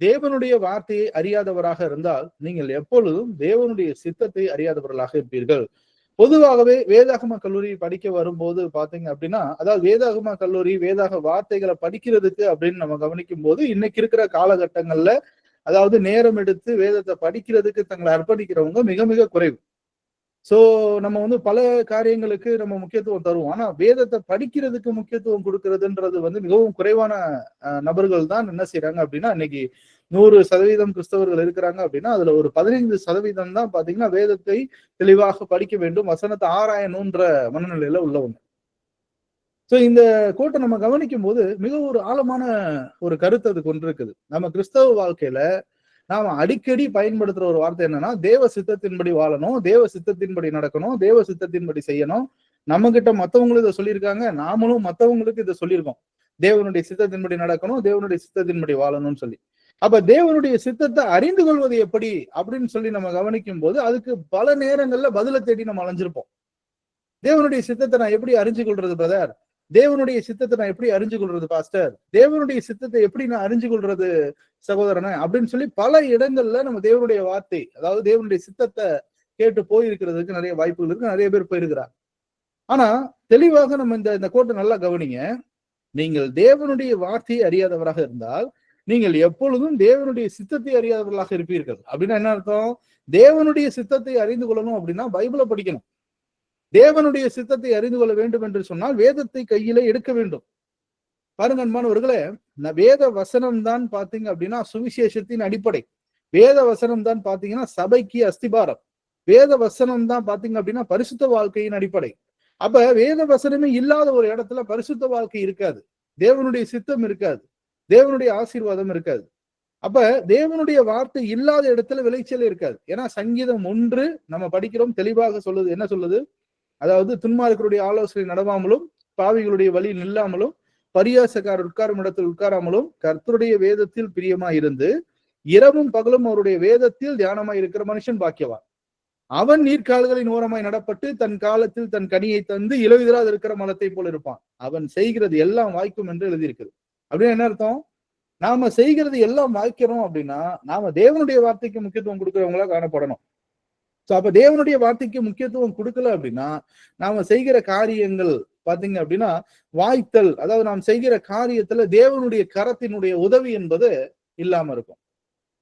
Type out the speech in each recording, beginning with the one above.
தேவனுடைய வார்த்தையை அறியாதவராக இருந்தால் நீங்கள் எப்பொழுதும் தேவனுடைய சித்தத்தை அறியாதவர்களாக இருப்பீர்கள். பொதுவாகவே வேதாகம கல்லூரி படிக்க வரும்போது பாத்தீங்க அப்படின்னா அதாவது வேதாகம கல்லூரி வேதாக வார்த்தைகளை படிக்கிறதுக்கு அப்படின்னு நம்ம கவனிக்கும் போது இன்னைக்கு இருக்கிற காலகட்டங்கள்ல அதாவது நேரம் எடுத்து வேதத்தை படிக்கிறதுக்கு தங்களை அர்ப்பணிக்கிறவங்க மிக மிக குறைவு. சோ நம்ம வந்து பல காரியங்களுக்கு நம்ம முக்கியத்துவம் தருவோம். ஆனா வேதத்தை படிக்கிறதுக்கு முக்கியத்துவம் கொடுக்கறதுன்றது வந்து மிகவும் குறைவான நபர்கள் தான் என்ன செய்யறாங்க அப்படின்னா இன்னைக்கு நூறு சதவீதம் கிறிஸ்தவர்கள் இருக்கிறாங்க அப்படின்னா அதுல ஒரு பதினைந்து சதவீதம் தான் பாத்தீங்கன்னா வேதத்தை தெளிவாக படிக்க வேண்டும். வசனத்தை ஆராயணுன்ற மனநிலையில உள்ளவங்க. சோ இந்த கோட்டை நம்ம கவனிக்கும் போது மிக ஒரு ஆழமான ஒரு கருத்து அது கொண்டிருக்குது. நம்ம கிறிஸ்தவ வாழ்க்கையில நாம அடிக்கடி பயன்படுத்துற ஒரு வார்த்தை என்னன்னா தேவ சித்தத்தின்படி வாழணும் தேவ சித்தத்தின்படி நடக்கணும் தேவ சித்தத்தின்படி செய்யணும். நம்ம கிட்ட மத்தவங்களும் இதை சொல்லியிருக்காங்க நாமளும் மத்தவங்களுக்கு இதை சொல்லியிருக்கோம். தேவனுடைய சித்தத்தின்படி நடக்கணும் தேவனுடைய சித்தத்தின்படி வாழணும்னு சொல்லி. அப்ப தேவனுடைய சித்தத்தை அறிந்து கொள்வது எப்படி அப்படின்னு சொல்லி நம்ம கவனிக்கும் போது அதுக்கு பல நேரங்கள்ல பதில தேடி நம்ம அலைஞ்சிருப்போம். தேவனுடைய சித்தத்தை நான் எப்படி அறிஞ்சு கொள்றது பிரதர் தேவனுடைய சித்தத்தை நான் எப்படி அறிஞ்சு கொள்றது பாஸ்டர்? தேவனுடைய சித்தத்தை எப்படி நான் அறிஞ்சு கொள்றது சகோதரனை? அப்படின்னு சொல்லி பல இடங்கள்ல நம்ம தேவனுடைய வார்த்தை அதாவது தேவனுடைய சித்தத்தை கேட்டு போயிருக்கிறதுக்கு நிறைய வாய்ப்புகள் இருக்கு நிறைய பேர் போயிருக்கிறார் ஆனா தெளிவாக நம்ம இந்த இந்த கோட்டை நல்லா கவனிங்க. நீங்கள் தேவனுடைய வார்த்தையை அறியாதவராக இருந்தால் நீங்கள் எப்பொழுதும் தேவனுடைய சித்தத்தை அறியாதவர்களாக இருப்பீர்கள். அப்படின்னா என்ன அர்த்தம்? தேவனுடைய சித்தத்தை அறிந்து கொள்ளணும் அப்படின்னா பைபிளை படிக்கணும். தேவனுடைய சித்தத்தை அறிந்து கொள்ள வேண்டும் என்று சொன்னால் வேதத்தை கையில எடுக்க வேண்டும். பாருங்க அன்பானவர்களே வேத வசனம் தான் பாத்தீங்க அப்படின்னா சுவிசேஷத்தின் அடிப்படை. வேத வசனம் தான் பாத்தீங்கன்னா சபைக்கு அஸ்திபாரம். வேத வசனம் தான் பாத்தீங்க அப்படின்னா பரிசுத்த வாழ்க்கையின் அடிப்படை. அப்ப வேத வசனமே இல்லாத ஒரு இடத்துல பரிசுத்த வாழ்க்கை இருக்காது. தேவனுடைய சித்தம் இருக்காது. தேவனுடைய ஆசீர்வாதம் இருக்காது. அப்ப தேவனுடைய வார்த்தை இல்லாத இடத்துல விளைச்சல் இருக்காது. ஏன்னா சங்கீதம் ஒன்று நம்ம படிக்கிறோம் தெளிவாக சொல்லுது என்ன சொல்லுது? அதாவது துன்மார்க்கருடைய ஆலோசனை நடவாமலும் பாவிகளுடைய வழி நில்லாமலும் பரியாசக்காரர் உட்காரும் இடத்தில் உட்காராமலும் கர்த்தருடைய வேதத்தில் பிரியமா இருந்து இரவும் பகலும் அவருடைய வேதத்தில் தியானமாய் இருக்கிற மனுஷன் பாக்கியவான். அவன் நீர்க்கால்களின் ஓரமாய் நடப்பட்டு தன் காலத்தில் தன் கனியை தந்து இலவிதராது இருக்கிற மலத்தை போல இருப்பான். அவன் செய்கிறது எல்லாம் வாய்க்கும் என்று எழுதியிருக்குது அப்படின்னு என்ன அர்த்தம்? நாம செய்கிறது எல்லாம் வாய்க்கிறோம் அப்படின்னா நாம தேவனுடைய வார்த்தைக்கு முக்கியத்துவம் கொடுக்கிறவங்களா காணப்படணும். ஸோ அப்ப தேவனுடைய வார்த்தைக்கு முக்கியத்துவம் கொடுக்கல அப்படின்னா நாம செய்கிற காரியங்கள் பாத்தீங்க அப்படின்னா வாய்த்தல் அதாவது நாம் செய்கிற காரியத்துல தேவனுடைய கரத்தினுடைய உதவி என்பது இல்லாம இருக்கும்.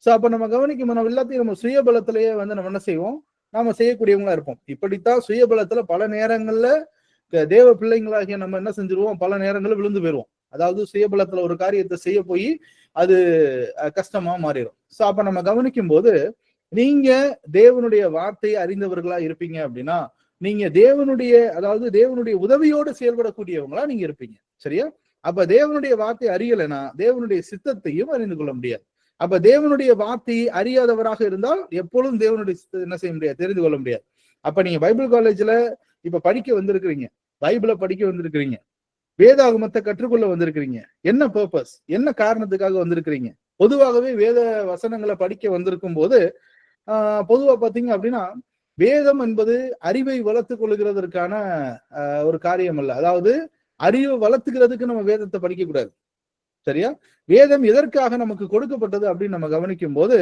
சோ அப்ப நம்ம கவனிக்கும் நம்ம எல்லாத்தையும் நம்ம சுயபலத்திலேயே வந்து நம்ம என்ன செய்வோம்? நாம செய்யக்கூடியவங்களா இருப்போம். இப்படித்தான் சுயபலத்துல பல நேரங்கள்ல தேவ பிள்ளைங்களாகிய நம்ம என்ன செஞ்சிருவோம்? பல நேரங்களில் விழுந்து போயிடுவோம் அதாவது சுயபலத்துல ஒரு காரியத்தை செய்ய போய் அது கஷ்டமா மாறிடும். சோ அப்ப நம்ம கவனிக்கும் போது நீங்க தேவனுடைய வார்த்தையை அறிந்தவர்களா இருப்பீங்க அப்படின்னா நீங்க தேவனுடைய அதாவது தேவனுடைய உதவியோடு செயல்படக்கூடியவங்களா நீங்க இருப்பீங்க. சரியா? அப்ப தேவனுடைய வார்த்தை அறியலைன்னா தேவனுடைய சித்தத்தையும் அறிந்து கொள்ள முடியாது. அப்ப தேவனுடைய வார்த்தையை அறியாதவராக இருந்தால் எப்பொழுதும் தேவனுடைய சித்தத்தை என்ன செய்ய முடியாது? தெரிந்து கொள்ள முடியாது. அப்ப நீங்க பைபிள் காலேஜ்ல இப்ப படிக்க வந்திருக்கிறீங்க. பைபிளை படிக்க வந்திருக்கிறீங்க. வேதாகமத்தை கற்றுக்கொள்ள வந்திருக்கிறீங்க. என்ன பர்பஸ் என்ன காரணத்துக்காக வந்திருக்கிறீங்க? பொதுவாகவே வேத வசனங்களை படிக்க வந்திருக்கும் போது பொதுவா பாத்தீங்க அப்படின்னா வேதம் என்பது அறிவை வளர்த்து கொள்கிறதற்கான ஒரு காரியம் அல்ல. அதாவது அறிவை வளர்த்துக்கிறதுக்கு நம்ம வேதத்தை படிக்க கூடாது சரியா? வேதம் எதற்காக நமக்கு கொடுக்கப்பட்டது அப்படின்னு நம்ம கவனிக்கும் போது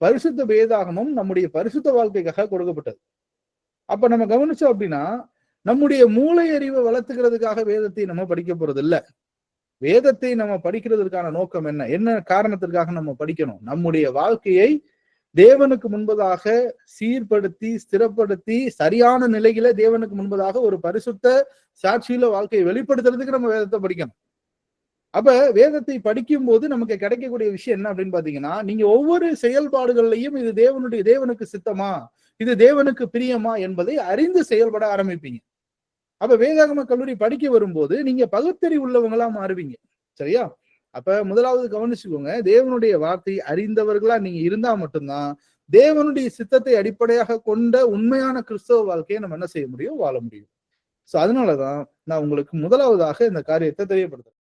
பரிசுத்த வேதாகமும் நம்முடைய பரிசுத்த வாழ்க்கைக்காக கொடுக்கப்பட்டது. அப்ப நம்ம கவனிச்சோம் அப்படின்னா நம்முடைய மூளை அறிவை வளர்த்துக்கிறதுக்காக வேதத்தை நம்ம படிக்க போறது இல்ல வேதத்தை நம்ம படிக்கிறதுக்கான நோக்கம் என்ன? என்ன காரணத்திற்காக நம்ம படிக்கணும்? நம்முடைய வாழ்க்கையை தேவனுக்கு முன்பதாக சீர்படுத்தி ஸ்திரப்படுத்தி சரியான நிலையில தேவனுக்கு முன்பதாக ஒரு பரிசுத்த சாட்சியில வாழ்க்கையை வெளிப்படுத்துறதுக்கு நம்ம வேதத்தை படிக்கணும். அப்ப வேதத்தை படிக்கும் போது நமக்கு கிடைக்கக்கூடிய விஷயம் என்ன அப்படின்னு பாத்தீங்கன்னா நீங்க ஒவ்வொரு செயல்பாடுகள்லையும் இது தேவனுடைய தேவனுக்கு சித்தமா இது தேவனுக்கு பிரியமா என்பதை அறிந்து செயல்பட ஆரம்பிப்பீங்க. அப்ப வேதாகம கல்லூரி படிக்க வரும்போது நீங்க பகுத்தறி உள்ளவங்களா மாறுவீங்க. சரியா? அப்ப முதலாவது கவனிச்சுக்கோங்க தேவனுடைய வார்த்தை அறிந்தவர்களா நீங்க இருந்தா மட்டும்தான் தேவனுடைய சித்தத்தை அடிப்படையாக கொண்ட உண்மையான கிறிஸ்தவ வாழ்க்கையை நம்ம என்ன செய்ய முடியும்? வாழ முடியும். சோ அதனாலதான் நான் உங்களுக்கு முதலாவதாக இந்த காரியத்தை தெரியப்படுத்துறேன்.